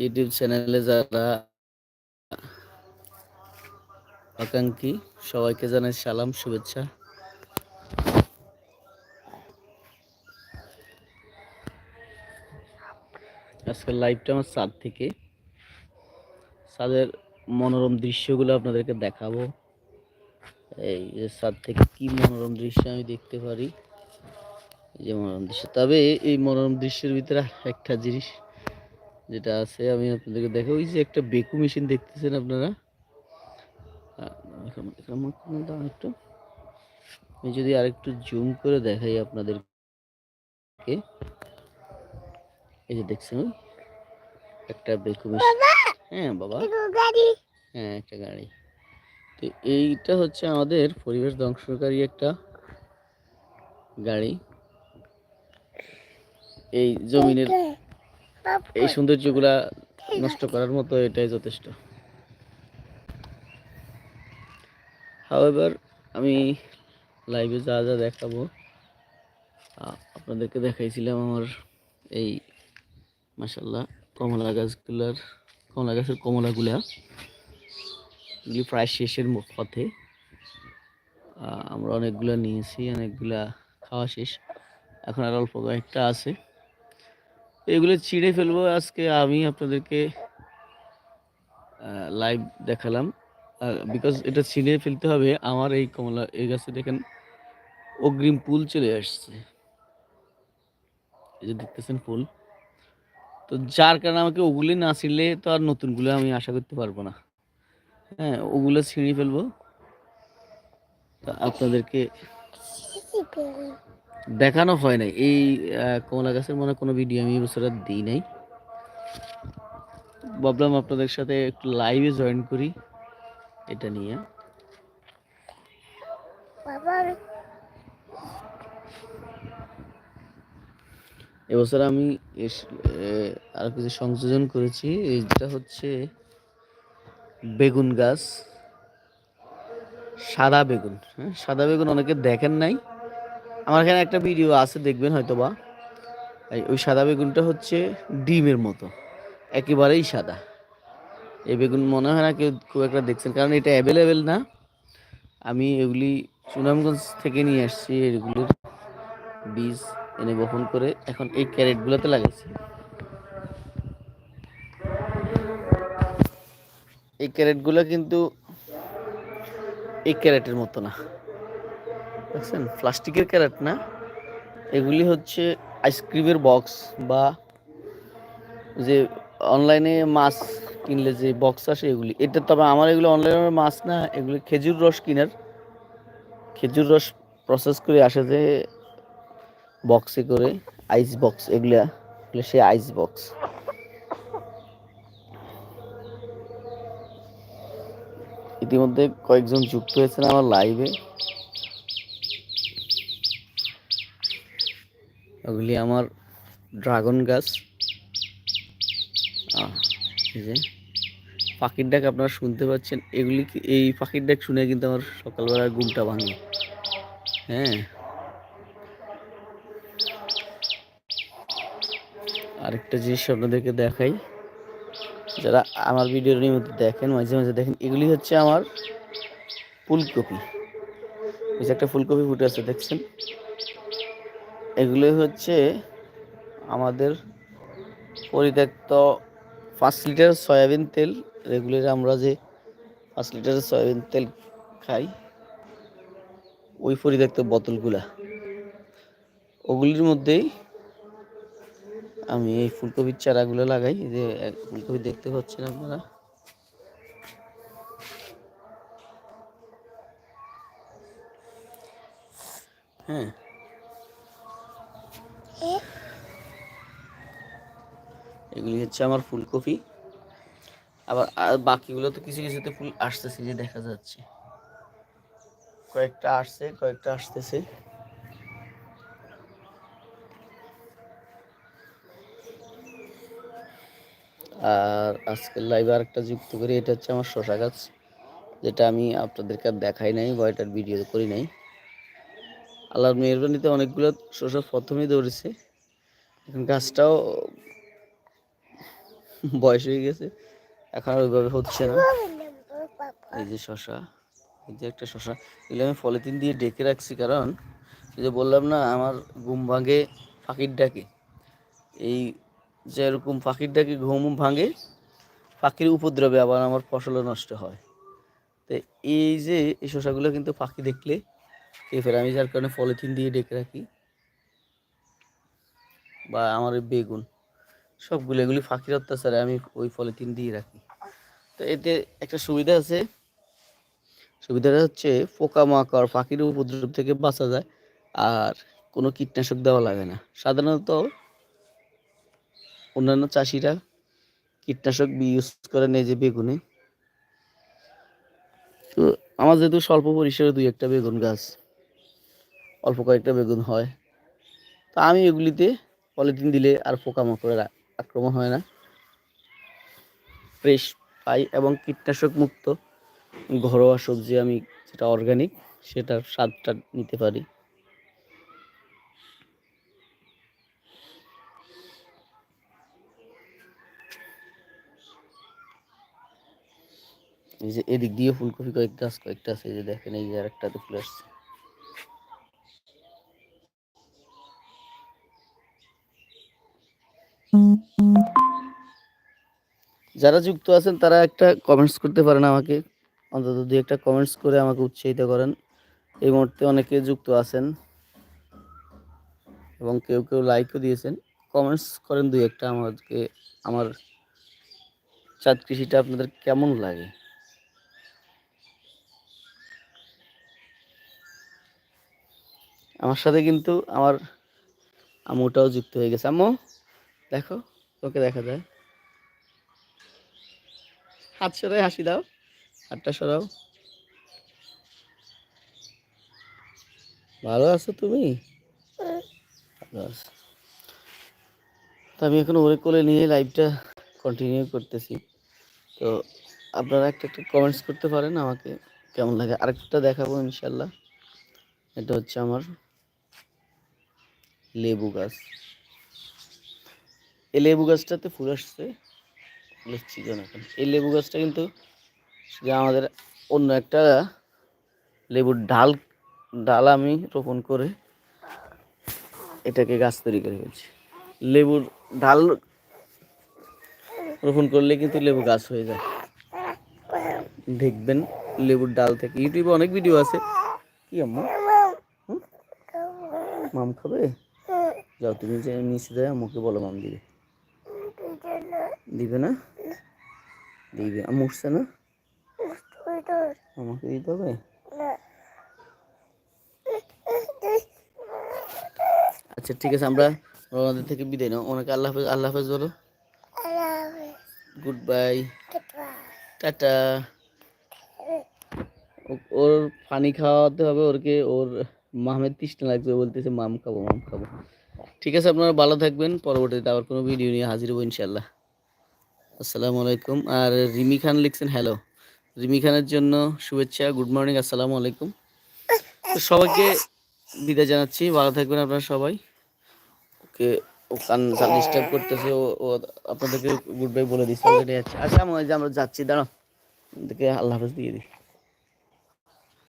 YouTube চ্যানেলে যারা আকাঙ্ক্ষী, সবাইকে জানাই সালাম, শুভেচ্ছা। আজকের লাইভটা আমার সাদ থেকে। ছাদের মনোরম দৃশ্যগুলো আপনাদেরকে দেখাবো। এই ছাদ থেকে কি মনোরম দৃশ্য আমি দেখতে পারি। যে মনোরম দৃশ্য। তবে এই মনোরম দৃশ্যের ভিতরে একটা জিনিস যেটা আছে আমি আপনাদেরকে দেখো ওই যে একটা বেকু মেশিন দেখতেছেন আপনারা? একটু? আমি যদি আরেকটু জুম করে দেখাই আপনাদেরকে। এই যে দেখছেন? ওই একটা বেকু মেশিন। হ্যাঁ বাবা। হ্যাঁ একটা গাড়ি। তো এইটা হচ্ছে আমাদের পরিবেশ ধ্বংসকারী একটা গাড়ি। এই জমিনের এই সৌন্দর্যগুলা নষ্ট করার মতো এটাই যথেষ্ট। হাওয়েভার আমি লাইভে যা যা দেখাবো আপনাদেরকে দেখাইছিলাম আমার এই মাসাল্লাহ কমলা গাছগুলার কমলা গাছের কমলাগুলা। এগুলি প্রায় শেষের পথে। আমরা অনেকগুলা নিয়েছি অনেকগুলা খাওয়া শেষ। এখন আর অল্প কয়েকটা আছে। এগুলো ছিঁড়ে ফেলব আজকে। আমি আপনাদেরকে লাইভ দেখালাম। বিকজ এটা ছিঁড়ে ফেলতে হবে, আমার এই কমলা, এই গাছে দেখেন অগ্রিম ফুল চলে আসছে। এই যে দেখতেছেন ফুল। তো যার কারণে আমাকে ওগুলি না ছিঁড়লে তো আর নতুনগুলো আমি আশা করতে পারব না। হ্যাঁ ওগুলো ছিঁড়ে ফেলব। আপনাদেরকে দেখানো হয় নাই। এই কমলা গাছের মনে হয় কোনো ভিডিও আমি এবছর দিই নাই। ভাবলাম আপনাদের সাথে একটু লাইভে জয়েন করি এটা নিয়ে। এবছর আমি আরও কিছু সংযোজন করেছি। এইটা হচ্ছে বেগুন গাছ। সাদা বেগুন হ্যাঁ? সাদা বেগুন অনেকে দেখেন নাই। আমার এখানে একটা ভিডিও আছে, দেখবেন হয়তো বা ওই সাদা বেগুনটা হচ্ছে ডিমের মতো, একেবারেই সাদা। এই বেগুন মনে হয় না কেউ খুব একটা দেখছেন, কারণ এটা অ্যাভেলেবেল না। আমি এগুলি সুনামগঞ্জ থেকে নিয়ে আসছি, এগুলির বীজ এনে বপন করে এখন এই ক্যারেটগুলোতে লাগাইছি। এই ক্যারেটগুলো কিন্তু এই ক্যারেটের মতো না। দেখছেন, প্লাস্টিকের ক্যারেট না? এগুলি হচ্ছে আইসক্রিমের বক্স বা যে অনলাইনে মাছ কিনলে যে বক্স আসে এগুলি। এটা তবে আমার এগুলো অনলাইনে মাছ না, এগুলি খেজুর রস কিনার। খেজুর রস প্রসেস করে আসে যে বক্সে করে আইস বক্স এগুলা, এগুলো সে আইস বক্স ইতিমধ্যে কয়েকজন যুক্ত হয়েছেন আমার লাইভে ওগুলি আমার ড্রাগন গাছ। যে পাখির ডাক আপনারা শুনতে পাচ্ছেন। এগুলি এই পাখির ডাক শুনে কিন্তু আমার সকালবেলা ঘুমটা ভাঙে। হ্যাঁ। আরেকটা জিনিস আপনাদেরকে দেখাই। যারা আমার ভিডিও নিয়মিত দেখেন, মাঝে মাঝে দেখেন, এগুলি হচ্ছে আমার ফুলকপি। একটা ফুলকপি ফুটে আছে, দেখছেন? এগুলি হচ্ছে আমাদের পরিত্যক্ত পাঁচ লিটার সয়াবিন তেল। রেগুলার আমরা যে পাঁচ লিটার সয়াবিন তেল খাই, ওই পরিত্যক্ত বোতলগুলা। ওগুলির মধ্যেই আমি এই ফুলকপির চারাগুলো লাগাই। যে ফুলকপি দেখতে পাচ্ছেন আপনারা। হ্যাঁ এগুলি হচ্ছে আমার ফুলকপি। আবার, আর বাকিগুলো তো কিছু কিছুতে ফুল আসতেছে যে দেখা যাচ্ছে। কয়েকটা আসছে, কয়েকটা আসতেছে। আর আজকের লাইভে আরেকটা যুক্ত করি, এটা হচ্ছে আমার শশা গাছ, যেটা আমি আপনাদেরকে আর দেখাই নাই বা এটার ভিডিও করি নাই। আল্লাহর মেহরবানিতে অনেকগুলো শশা প্রথমেই ধরেছে এখন গাছটাও বয়স হয়ে গেছে। এখন আর ওইভাবে হচ্ছে না। এই যে শশা, এই যে একটা শশা, এগুলো আমি পলিথিন দিয়ে ডেকে রাখছি, কারণ যে বললাম না, আমার ঘুম ভাঙে পাখির ডাকে। এই যে এরকম পাখির ডাকে ঘুম ভাঙে পাখির উপদ্রবে আবার আমার ফসলও নষ্ট হয়। তো এই যে এই শশাগুলো কিন্তু পাখি দেখলে ফেলে আমি যার কারণে পলিথিন দিয়ে ডেকে রাখি। বা আমার বেগুন, সবগুলো এগুলি পাখির অত্যাচারে আমি ওই পলিথিন দিয়ে রাখি। তো এতে একটা সুবিধা আছে। সুবিধাটা হচ্ছে পোকামাকড় পাখির উপদ্রব থেকে বাঁচা যায় আর কোনো কীটনাশক দেওয়া লাগে না। সাধারণত অন্যান্য চাষিরা কীটনাশক ইউজ করে নেই যে বেগুনে। তো আমার যেহেতু স্বল্প পরিসরে দুই একটা বেগুন গাছ। অল্প কয়েকটা বেগুন হয়। তা আমি এগুলিতে পলিথিন দিলে আর পোকামাকড়ের আক্রমণ হয় না। ফ্রেশ পাই এবং কীটনাশক মুক্ত ঘরোয়া সবজি আমি যেটা অর্গানিক সেটার স্বাদটা নিতে পারি। এই যে এদিক দিয়ে ফুলকপি কয়েকটা কয়েকটা আছে, এই যে দেখেন, এই যে আরেকটাতে ফুল আসছে। যারা যুক্ত আছেন, তারা একটা কমেন্টস করতে পারেন আমাকে। অন্তত দুই একটা কমেন্টস করে আমাকে উৎসাহিত করেন। এই মুহূর্তে অনেকে যুক্ত আছেন এবং কেউ কেউ লাইকও দিয়েছেন। কমেন্টস করেন দুই একটা আমাকে, আমার চাঁদ কৃষিটা আপনাদের কেমন লাগে? আমার সাথে কিন্তু আমার আম্মুটাও যুক্ত হয়ে গেছে। আম্মু? দেখো তোকে দেখা যায়। হাত সরাই হাসি দাও, হাতটা সরাও। ভালো আছো তুমি? তো আমি এখন ওরে কোলে নিয়ে লাইভটা কন্টিনিউ করতেছি। তো আপনারা একটা একটা কমেন্টস করতে পারেন আমাকে, কেমন লাগে? আরেকটা দেখাবো ইনশাল্লাহ। এটা হচ্ছে আমার লেবু গাছ। এই লেবু গাছটাতে ফুল আসছে। ফুলের সিজন এখন। এই লেবু গাছটা কিন্তু যে আমাদের অন্য একটা লেবুর ডাল ডাল আমি রোপণ করে এটাকে গাছ তৈরি করে ফেলছি। লেবুর ডাল রোপণ করলে কিন্তু লেবু গাছ হয়ে যায়। দেখবেন লেবুর ডাল থেকে ইউটিউবে অনেক ভিডিও আছে। কি আম্মা? মাম খাবে? যাও তুমি যে নিচে যায় আমাকে বলো মাম দিবে। দিবে না? দিবে। উঠছে না? আমাকে দিতে হবে? আচ্ছা ঠিক আছে, আমরা আমাদের থেকে বিদায় নাও ওনাকে আল্লাহ হাফেজ আল্লাহ হাফেজ বলো। গুড বাই টাটা ওর পানি খাওয়াতে হবে, ওরকে ওর মামের তৃষ্ণা লাগবে বলতেছে, মাম খাব মাম খাব। ঠিক আছে, আপনারা ভালো থাকবেন, পরবর্তীতে আবার কোনো ভিডিও নিয়ে হাজির হব ইনশাল্লাহ আসসালামু আলাইকুম। আর রিমি খান লিখছেন হ্যালো রিমি খানের জন্য শুভেচ্ছা গুড মর্নিং আসসালামু আলাইকুম। সবাইকে বিদায় জানাচ্ছি, ভালো থাকবেন আপনারা সবাই। ওকে, ও কান ডিস্টার্ব করতেছে, ও আপনাদেরকে গুড বাই বলে দিচ্ছে আচ্ছা আমরা যাচ্ছি, দাঁড়াও। দেখে আল্লাহ হাফেজ দিয়ে দিই।